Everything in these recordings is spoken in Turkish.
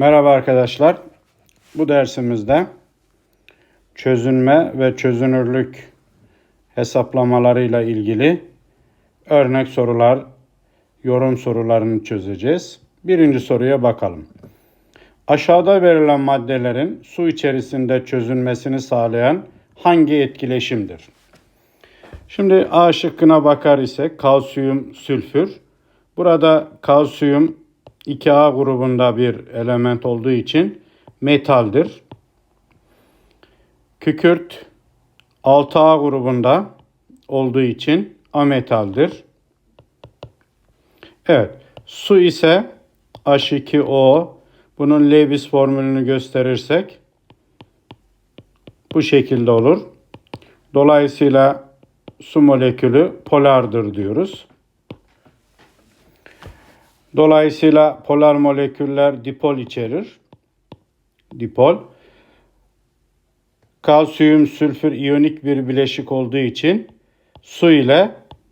Merhaba arkadaşlar. Bu dersimizde çözünme ve çözünürlük hesaplamalarıyla ilgili örnek sorular, yorum sorularını çözeceğiz. Birinci soruya bakalım. Aşağıda verilen maddelerin su içerisinde çözünmesini sağlayan hangi etkileşimdir? Şimdi A şıkkına bakar isek kalsiyum, sülfür. Burada kalsiyum 2A grubunda bir element olduğu için metaldir. Kükürt 6A grubunda olduğu için ametaldir. Evet, su ise H2O. Bunun Lewis formülünü gösterirsek bu şekilde olur. Dolayısıyla su molekülü polardır diyoruz. Dolayısıyla polar moleküller dipol içerir. Dipol. Kalsiyum sülfür iyonik bir bileşik olduğu için su ile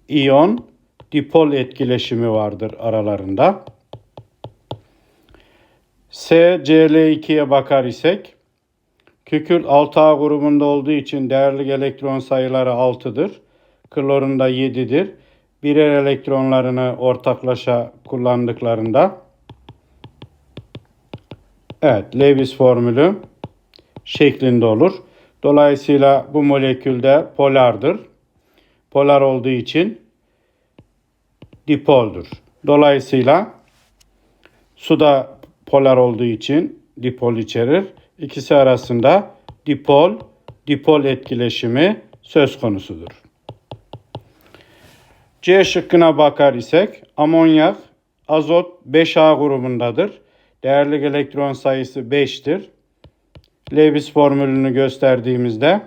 iyon dipol etkileşimi vardır aralarında. S, Cl2'ye bakar isek kükürt 6A grubunda olduğu için değerli elektron sayıları 6'dır. Klorun da 7'dir. Birer elektronlarını ortaklaşa kullandıklarında Evet, Lewis formülü şeklinde olur. Dolayısıyla bu molekül de polardır. Polar olduğu için dipoldur. Dolayısıyla su da polar olduğu için dipol içerir. İkisi arasında dipol dipol etkileşimi söz konusudur. C şıkkına bakar isek amonyak azot 5A grubundadır. Değerli elektron sayısı 5'tir. Lewis formülünü gösterdiğimizde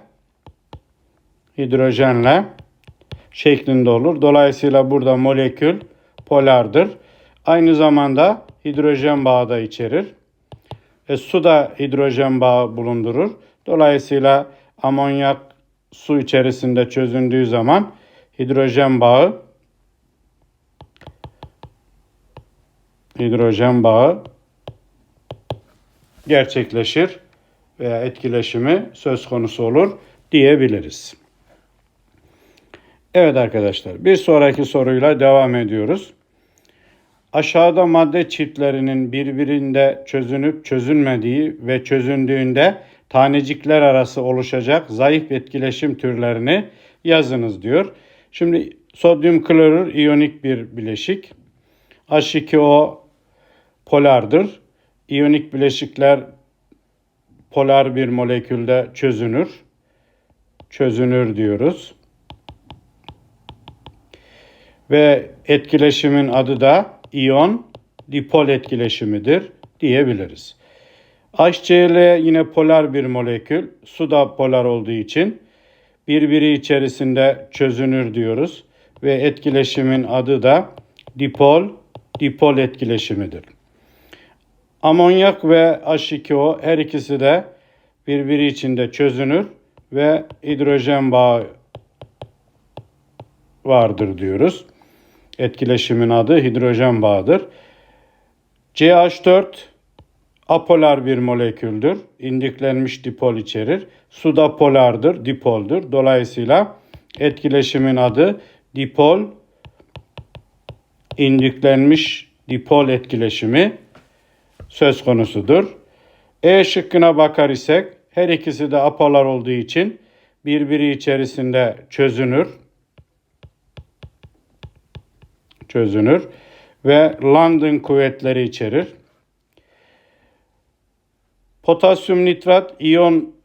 hidrojenle şeklinde olur. Dolayısıyla burada molekül polardır. Aynı zamanda hidrojen bağı da içerir. E, su da hidrojen bağı bulundurur. Dolayısıyla amonyak su içerisinde çözündüğü zaman hidrojen bağı hidrojen bağı gerçekleşir veya etkileşimi söz konusu olur diyebiliriz. Evet arkadaşlar bir sonraki soruyla devam ediyoruz. Aşağıda madde çiftlerinin birbirinde çözünüp çözünmediği ve çözündüğünde tanecikler arası oluşacak zayıf etkileşim türlerini yazınız diyor. Şimdi sodyum klorür iyonik bir bileşik. H2O polardır. İyonik bileşikler polar bir molekülde çözünür. Çözünür diyoruz. Ve etkileşimin adı da iyon dipol etkileşimidir diyebiliriz. HCl yine polar bir molekül. Su da polar olduğu için birbiri içerisinde çözünür diyoruz ve etkileşimin adı da dipol dipol etkileşimidir. Amonyak ve H2O her ikisi de birbiri içinde çözünür ve hidrojen bağı vardır diyoruz. Etkileşimin adı hidrojen bağıdır. CH4 apolar bir moleküldür. İndiklenmiş dipol içerir. Suda polardır, dipoldur. Dolayısıyla etkileşimin adı dipol indiklenmiş dipol etkileşimi söz konusudur. E şıkkına bakar isek her ikisi de apolar olduğu için birbiri içerisinde çözünür. Çözünür ve London kuvvetleri içerir. Potasyum nitrat iyon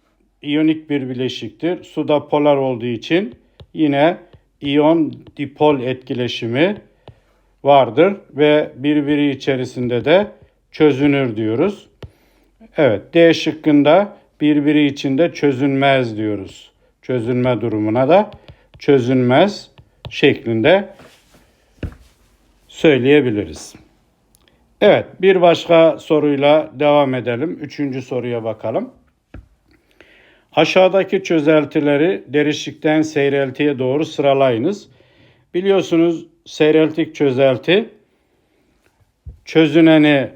iyonik bir bileşiktir. Suda polar olduğu için yine iyon dipol etkileşimi vardır ve birbiri içerisinde de çözünür diyoruz. Evet D şıkkında birbiri içinde çözünmez diyoruz. Çözünme durumuna da çözünmez şeklinde söyleyebiliriz. Evet bir başka soruyla devam edelim. Üçüncü soruya bakalım. Aşağıdaki çözeltileri derişikten seyreltiye doğru sıralayınız. Biliyorsunuz seyreltik çözelti çözüneni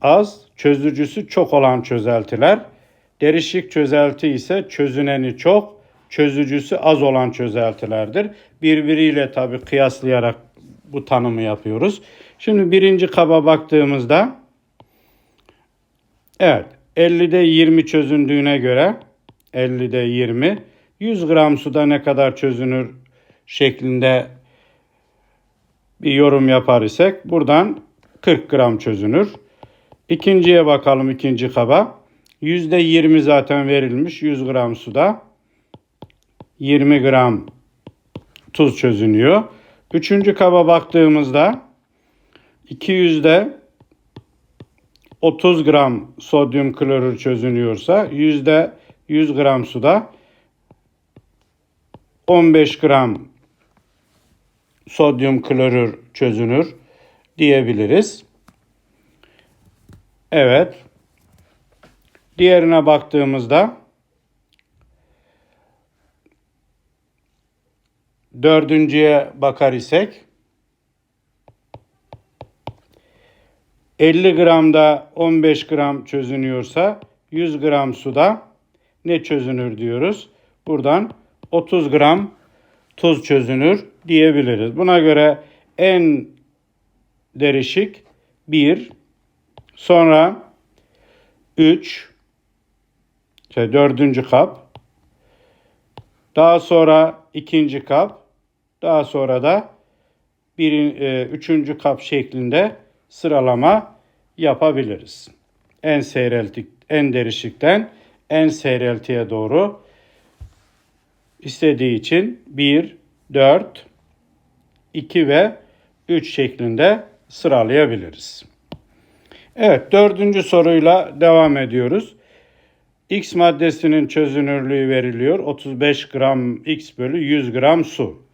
az, çözücüsü çok olan çözeltiler. Derişik çözelti ise çözüneni çok, çözücüsü az olan çözeltilerdir. Birbiriyle tabi kıyaslayarak bu tanımı yapıyoruz. Şimdi birinci kaba baktığımızda evet 50'de 20 çözündüğüne göre 50'de 20 100 gram suda ne kadar çözünür şeklinde bir yorum yapar isek buradan 40 gram çözünür. İkinciye bakalım ikinci kaba. %20 zaten verilmiş 100 gram suda. 20 gram tuz çözünüyor. Üçüncü kaba baktığımızda 200'de 30 gram sodyum klorür çözünüyorsa yüzde 100 gram suda 15 gram sodyum klorür çözünür diyebiliriz. Evet. Diğerine baktığımızda dördüncüye bakar isek 50 gramda 15 gram çözünüyorsa 100 gram suda ne çözünür diyoruz. Buradan 30 gram tuz çözünür diyebiliriz. Buna göre en derişik 1, sonra 3, işte dördüncü kap, daha sonra ikinci kap, daha sonra da birin, e, üçüncü kap şeklinde sıralama yapabiliriz. En seyreltik, en derişikten en seyreltiye doğru istediği için 1, 4, 2 ve 3 şeklinde sıralayabiliriz. Evet dördüncü soruyla devam ediyoruz. X maddesinin çözünürlüğü veriliyor. 35 gram X bölü 100 gram su.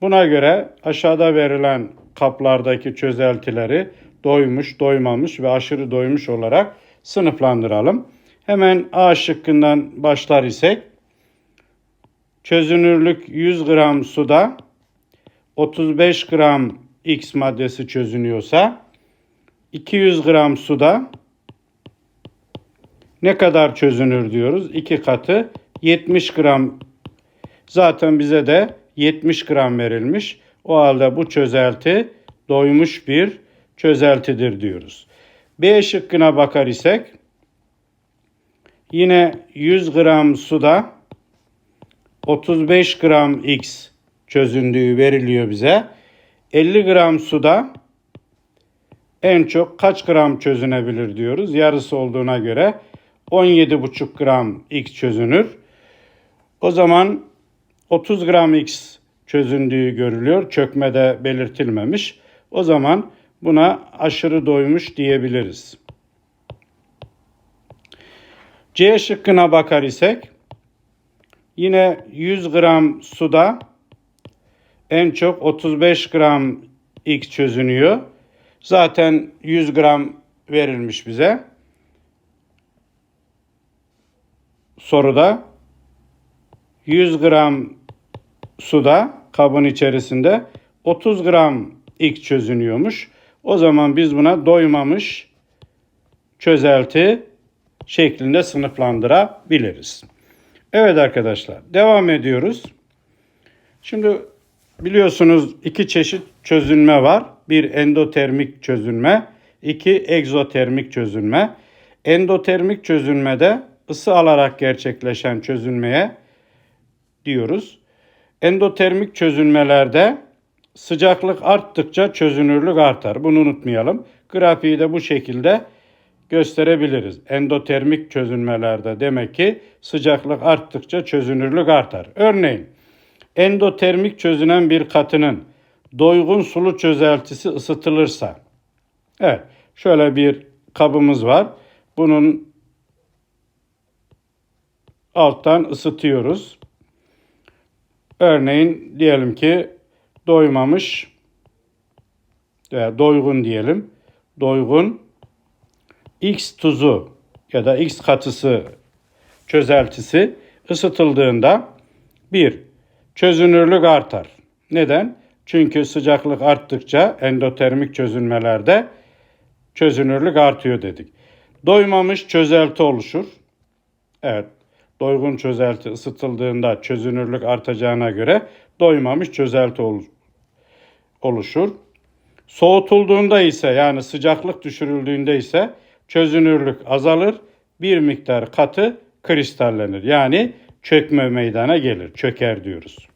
Buna göre aşağıda verilen kaplardaki çözeltileri doymuş, doymamış ve aşırı doymuş olarak sınıflandıralım. Hemen A şıkkından başlar isek çözünürlük 100 gram suda 35 gram X maddesi çözünüyorsa 200 gram suda ne kadar çözünür diyoruz? 2 katı 70 gram zaten bize de 70 gram verilmiş. O halde bu çözelti doymuş bir çözeltidir diyoruz. B şıkkına bakar isek yine 100 gram suda 35 gram X çözündüğü veriliyor bize. 50 gram suda en çok kaç gram çözünebilir diyoruz. Yarısı olduğuna göre 17,5 gram X çözünür. O zaman 30 gram X çözündüğü görülüyor. Çökmede belirtilmemiş. O zaman buna aşırı doymuş diyebiliriz. C şıkkına bakar isek yine 100 gram suda en çok 35 gram X çözünüyor. Zaten 100 gram verilmiş bize. Soruda 100 gram suda kabın içerisinde 30 gram X çözünüyormuş. O zaman biz buna doymamış çözelti şeklinde sınıflandırabiliriz. Evet arkadaşlar devam ediyoruz. Şimdi biliyorsunuz iki çeşit çözünme var. Bir endotermik çözünme, iki egzotermik çözünme. Endotermik çözünmede ısı alarak gerçekleşen çözünmeye diyoruz. Endotermik çözünmelerde sıcaklık arttıkça çözünürlük artar. Bunu unutmayalım. Grafiği de bu şekilde gösterebiliriz. Endotermik çözünmelerde demek ki sıcaklık arttıkça çözünürlük artar. Örneğin endotermik çözünen bir katının doygun sulu çözeltisi ısıtılırsa evet şöyle bir kabımız var. Bunun alttan ısıtıyoruz. Örneğin diyelim ki doymamış veya doygun diyelim. Doygun X tuzu ya da X katısı çözeltisi ısıtıldığında bir çözünürlük artar. Neden? Çünkü sıcaklık arttıkça endotermik çözünmelerde çözünürlük artıyor dedik. Doymamış çözelti oluşur. Evet. Doygun çözelti ısıtıldığında çözünürlük artacağına göre doymamış çözelti ol- oluşur. Soğutulduğunda ise yani sıcaklık düşürüldüğünde ise çözünürlük azalır. Bir miktar katı kristallenir. Yani çökme meydana gelir. Çöker diyoruz.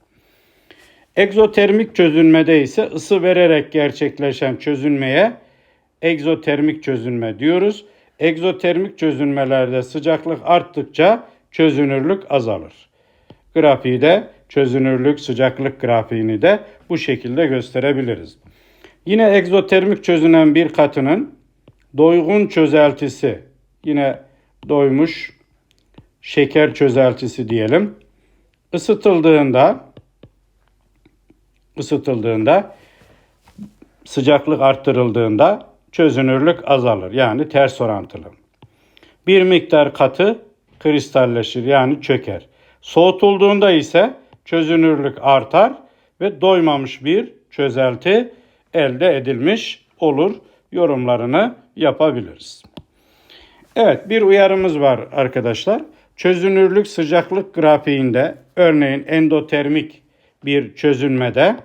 Egzotermik çözünmede ise ısı vererek gerçekleşen çözünmeye egzotermik çözünme diyoruz. Egzotermik çözünmelerde sıcaklık arttıkça çözünürlük azalır. Grafiği de çözünürlük sıcaklık grafiğini de bu şekilde gösterebiliriz. Yine egzotermik çözünen bir katının doygun çözeltisi yine doymuş şeker çözeltisi diyelim. Isıtıldığında ısıtıldığında sıcaklık arttırıldığında çözünürlük azalır. Yani ters orantılı. Bir miktar katı kristalleşir yani çöker. Soğutulduğunda ise çözünürlük artar ve doymamış bir çözelti elde edilmiş olur. Yorumlarını yapabiliriz. Evet bir uyarımız var arkadaşlar. Çözünürlük sıcaklık grafiğinde örneğin endotermik bir çözünmede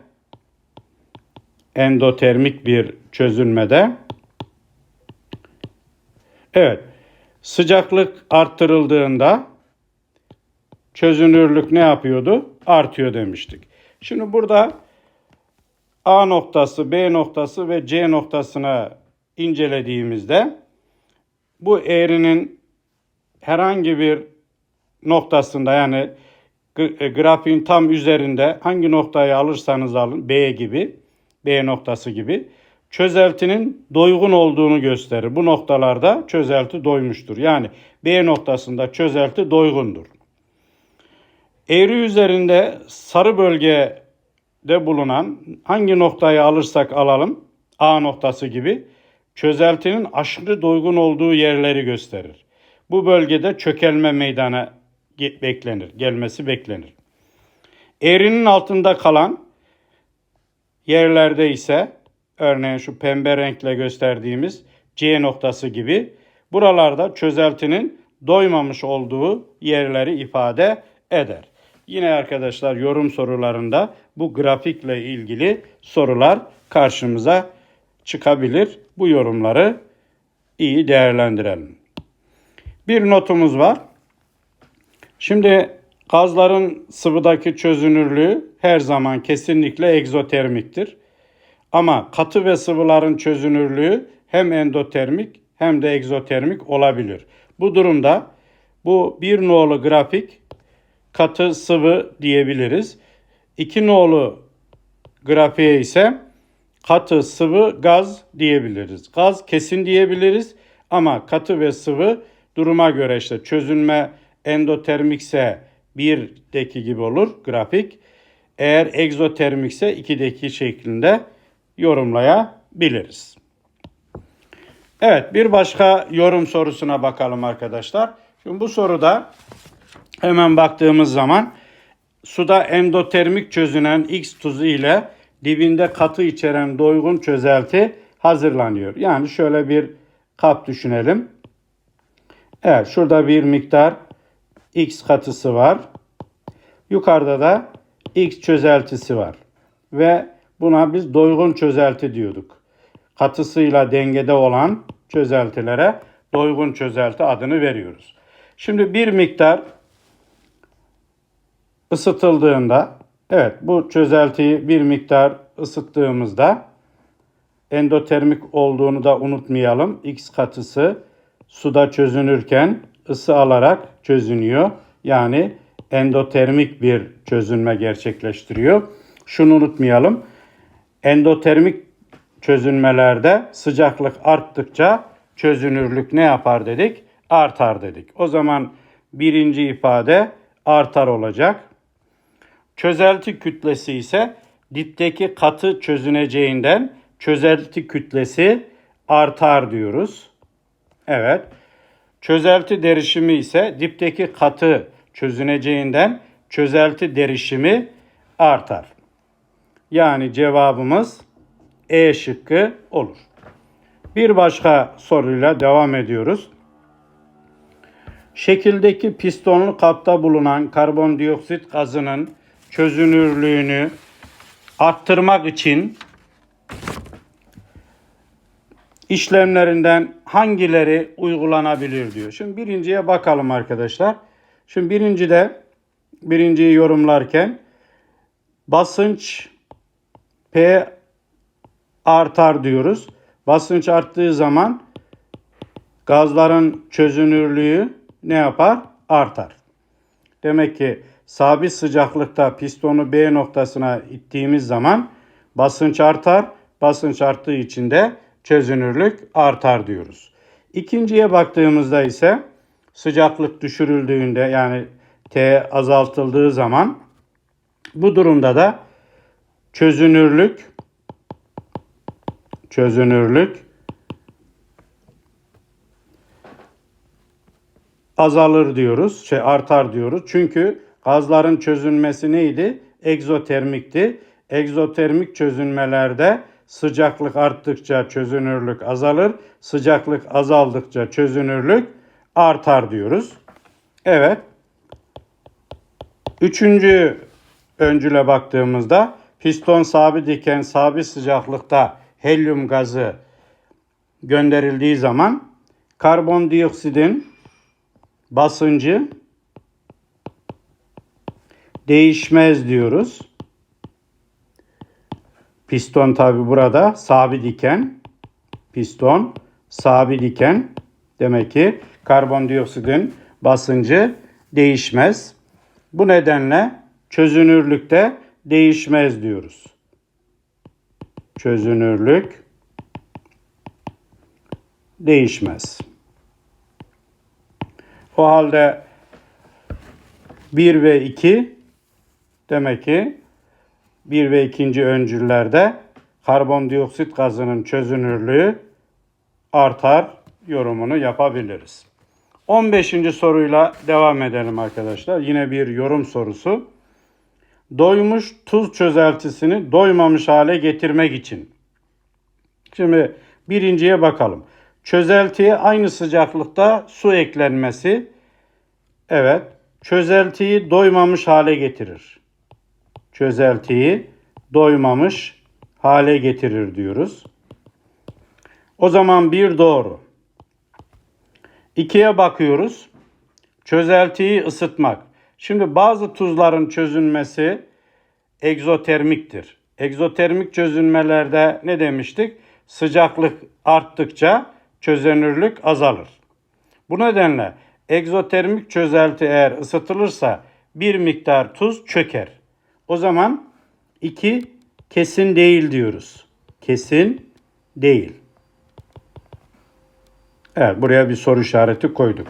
endotermik bir çözünmede evet sıcaklık arttırıldığında çözünürlük ne yapıyordu? Artıyor demiştik. Şimdi burada A noktası, B noktası ve C noktasına incelediğimizde bu eğrinin herhangi bir noktasında yani e, grafiğin tam üzerinde hangi noktayı alırsanız alın B gibi B noktası gibi çözeltinin doygun olduğunu gösterir. Bu noktalarda çözelti doymuştur. Yani B noktasında çözelti doygundur. Eğri üzerinde sarı bölgede bulunan hangi noktayı alırsak alalım A noktası gibi çözeltinin aşırı doygun olduğu yerleri gösterir. Bu bölgede çökelme meydana beklenir, gelmesi beklenir. Eğrinin altında kalan yerlerde ise örneğin şu pembe renkle gösterdiğimiz C noktası gibi buralarda çözeltinin doymamış olduğu yerleri ifade eder. Yine arkadaşlar yorum sorularında bu grafikle ilgili sorular karşımıza çıkabilir. Bu yorumları iyi değerlendirelim. Bir notumuz var. Şimdi gazların sıvıdaki çözünürlüğü her zaman kesinlikle egzotermiktir. Ama katı ve sıvıların çözünürlüğü hem endotermik hem de egzotermik olabilir. Bu durumda bu bir nolu grafik katı sıvı diyebiliriz. İki nolu grafiğe ise katı sıvı gaz diyebiliriz. Gaz kesin diyebiliriz ama katı ve sıvı duruma göre işte çözünme endotermikse 1'deki gibi olur grafik. Eğer egzotermikse 2'deki şeklinde yorumlayabiliriz. Evet bir başka yorum sorusuna bakalım arkadaşlar. Şimdi bu soruda hemen baktığımız zaman suda endotermik çözünen X tuzu ile dibinde katı içeren doygun çözelti hazırlanıyor. Yani şöyle bir kap düşünelim. Evet şurada bir miktar X katısı var. Yukarıda da X çözeltisi var. Ve buna biz doygun çözelti diyorduk. Katısıyla dengede olan çözeltilere doygun çözelti adını veriyoruz. Şimdi bir miktar ısıtıldığında evet bu çözeltiyi bir miktar ısıttığımızda endotermik olduğunu da unutmayalım. X katısı suda çözünürken ısı alarak çözünüyor. Yani endotermik bir çözünme gerçekleştiriyor. Şunu unutmayalım. Endotermik çözünmelerde sıcaklık arttıkça çözünürlük ne yapar dedik? Artar dedik. O zaman birinci ifade artar olacak. Çözelti kütlesi ise dipteki katı çözüneceğinden çözelti kütlesi artar diyoruz. Evet. Çözelti derişimi ise dipteki katı çözüneceğinden çözelti derişimi artar. Yani cevabımız E şıkkı olur. Bir başka soruyla devam ediyoruz. Şekildeki pistonlu kapta bulunan karbondioksit gazının çözünürlüğünü arttırmak için işlemlerinden hangileri uygulanabilir diyor. Şimdi birinciye bakalım arkadaşlar. Şimdi birincide birinciyi yorumlarken basınç P artar diyoruz. Basınç arttığı zaman gazların çözünürlüğü ne yapar? Artar. Demek ki sabit sıcaklıkta pistonu B noktasına ittiğimiz zaman basınç artar. Basınç arttığı için de çözünürlük artar diyoruz. İkinciye baktığımızda ise sıcaklık düşürüldüğünde yani T azaltıldığı zaman bu durumda da çözünürlük çözünürlük azalır diyoruz. Şey artar diyoruz. Çünkü gazların çözünmesi neydi? Egzotermikti. Egzotermik çözünmelerde sıcaklık arttıkça çözünürlük azalır. Sıcaklık azaldıkça çözünürlük artar diyoruz. Evet. Üçüncü öncüle baktığımızda piston sabit iken sabit sıcaklıkta helyum gazı gönderildiği zaman karbondioksidin basıncı değişmez diyoruz. Piston tabi burada sabit iken piston sabit iken demek ki karbondioksidin basıncı değişmez. Bu nedenle çözünürlükte değişmez diyoruz. Çözünürlük değişmez. O halde 1 ve 2 demek ki 1 ve 2. öncüllerde karbondioksit gazının çözünürlüğü artar yorumunu yapabiliriz. 15. soruyla devam edelim arkadaşlar. Yine bir yorum sorusu. Doymuş tuz çözeltisini doymamış hale getirmek için. Şimdi birinciye bakalım. Çözeltiye aynı sıcaklıkta su eklenmesi. Evet. Çözeltiyi doymamış hale getirir. Çözeltiyi doymamış hale getirir diyoruz. O zaman bir doğru. İkiye bakıyoruz. Çözeltiyi ısıtmak. Şimdi bazı tuzların çözünmesi egzotermiktir. Egzotermik çözünmelerde ne demiştik? Sıcaklık arttıkça çözünürlük azalır. Bu nedenle egzotermik çözelti eğer ısıtılırsa bir miktar tuz çöker. O zaman iki kesin değil diyoruz. Kesin değil. Evet buraya bir soru işareti koyduk.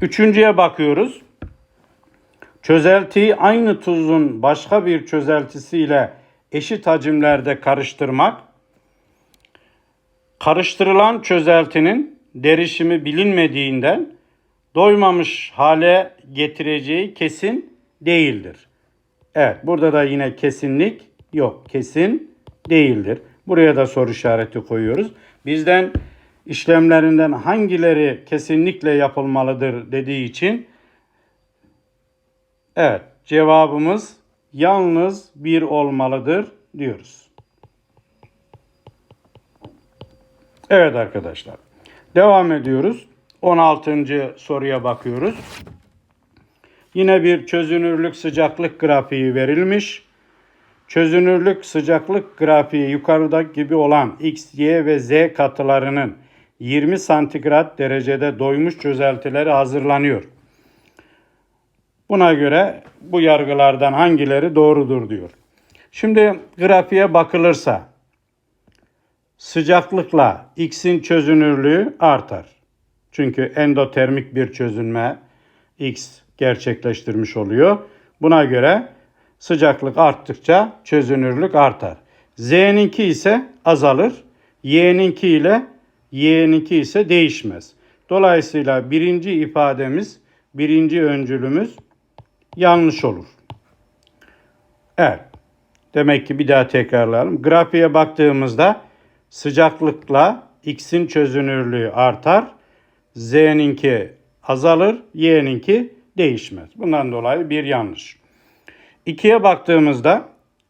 Üçüncüye bakıyoruz. Çözeltiyi aynı tuzun başka bir çözeltisiyle eşit hacimlerde karıştırmak karıştırılan çözeltinin derişimi bilinmediğinden doymamış hale getireceği kesin değildir. Evet burada da yine kesinlik yok. Kesin değildir. Buraya da soru işareti koyuyoruz. Bizden işlemlerinden hangileri kesinlikle yapılmalıdır dediği için evet cevabımız yalnız bir olmalıdır diyoruz. Evet arkadaşlar. Devam ediyoruz. 16. soruya bakıyoruz. Yine bir çözünürlük sıcaklık grafiği verilmiş. Çözünürlük sıcaklık grafiği yukarıdaki gibi olan X, Y ve Z katılarının 20 santigrat derecede doymuş çözeltileri hazırlanıyor. Buna göre bu yargılardan hangileri doğrudur diyor. Şimdi grafiğe bakılırsa sıcaklıkla X'in çözünürlüğü artar. Çünkü endotermik bir çözünme X gerçekleştirmiş oluyor. Buna göre sıcaklık arttıkça çözünürlük artar. Z'ninki ise azalır. Y'ninki ile Y'ninki ise değişmez. Dolayısıyla birinci ifademiz, birinci öncülümüz yanlış olur. Evet. Demek ki bir daha tekrarlayalım. Grafiğe baktığımızda sıcaklıkla X'in çözünürlüğü artar. Z'ninki azalır, Y'ninki değişmez. Bundan dolayı bir yanlış. 2'ye baktığımızda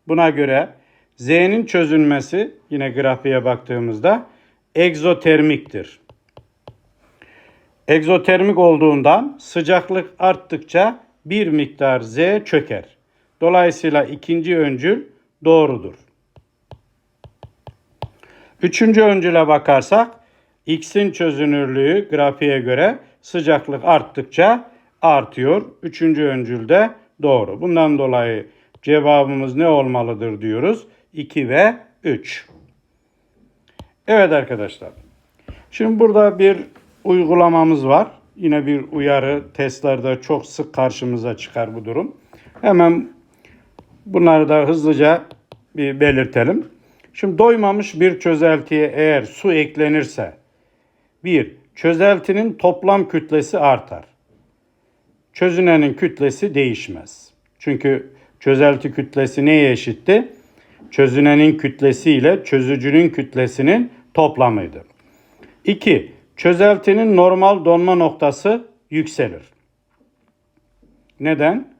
buna göre Z'nin çözünmesi yine grafiğe baktığımızda egzotermiktir. Egzotermik olduğundan sıcaklık arttıkça bir miktar Z çöker. Dolayısıyla ikinci öncül doğrudur. Üçüncü öncüle bakarsak X'in çözünürlüğü grafiğe göre sıcaklık arttıkça artıyor. Üçüncü öncül de doğru. Bundan dolayı cevabımız ne olmalıdır diyoruz. 2 ve 3. Evet arkadaşlar. Şimdi burada bir uygulamamız var. Yine bir uyarı testlerde çok sık karşımıza çıkar bu durum. Hemen bunları da hızlıca bir belirtelim. Şimdi doymamış bir çözeltiye eğer su eklenirse bir çözeltinin toplam kütlesi artar. Çözünenin kütlesi değişmez. Çünkü çözelti kütlesi neye eşitti? Çözünenin kütlesi ile çözücünün kütlesinin toplamıydı. 2. Çözeltinin normal donma noktası yükselir. Neden?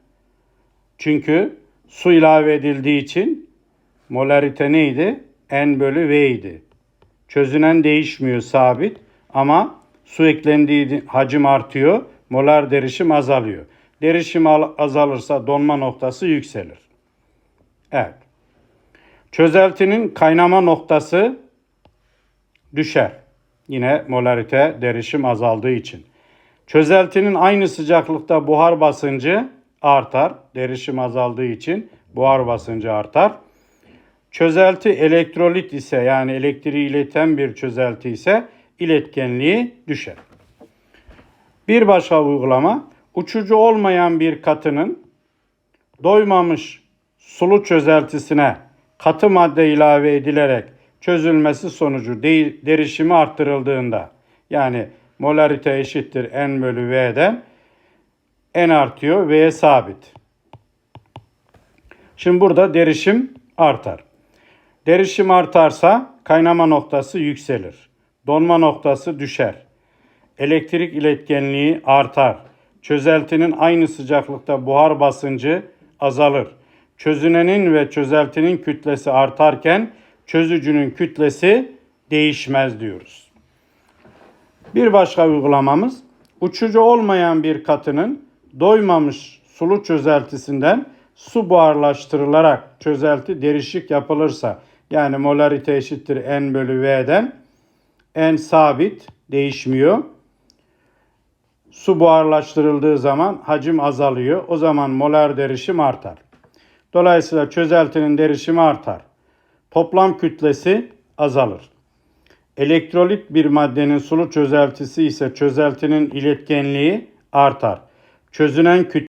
Çünkü su ilave edildiği için molarite neydi? N bölü V idi. Çözünen değişmiyor sabit ama su eklendiği hacim artıyor, molar derişim azalıyor. Derişim azalırsa donma noktası yükselir. Evet. Çözeltinin kaynama noktası düşer. Yine molarite derişim azaldığı için. Çözeltinin aynı sıcaklıkta buhar basıncı artar. Derişim azaldığı için buhar basıncı artar. Çözelti elektrolit ise yani elektriği ileten bir çözelti ise iletkenliği düşer. Bir başka uygulama uçucu olmayan bir katının doymamış sulu çözeltisine katı madde ilave edilerek çözülmesi sonucu de- derişimi arttırıldığında yani molarite eşittir N bölü V'den N artıyor V sabit. Şimdi burada derişim artar. Derişim artarsa kaynama noktası yükselir. Donma noktası düşer. Elektrik iletkenliği artar. Çözeltinin aynı sıcaklıkta buhar basıncı azalır. Çözünenin ve çözeltinin kütlesi artarken çözücünün kütlesi değişmez diyoruz. Bir başka uygulamamız uçucu olmayan bir katının doymamış sulu çözeltisinden su buharlaştırılarak çözelti derişik yapılırsa yani molarite eşittir N bölü V'den N sabit değişmiyor. Su buharlaştırıldığı zaman hacim azalıyor. O zaman molar derişim artar. Dolayısıyla çözeltinin derişimi artar. Toplam kütlesi azalır. Elektrolit bir maddenin sulu çözeltisi ise çözeltinin iletkenliği artar. Çözünen kütle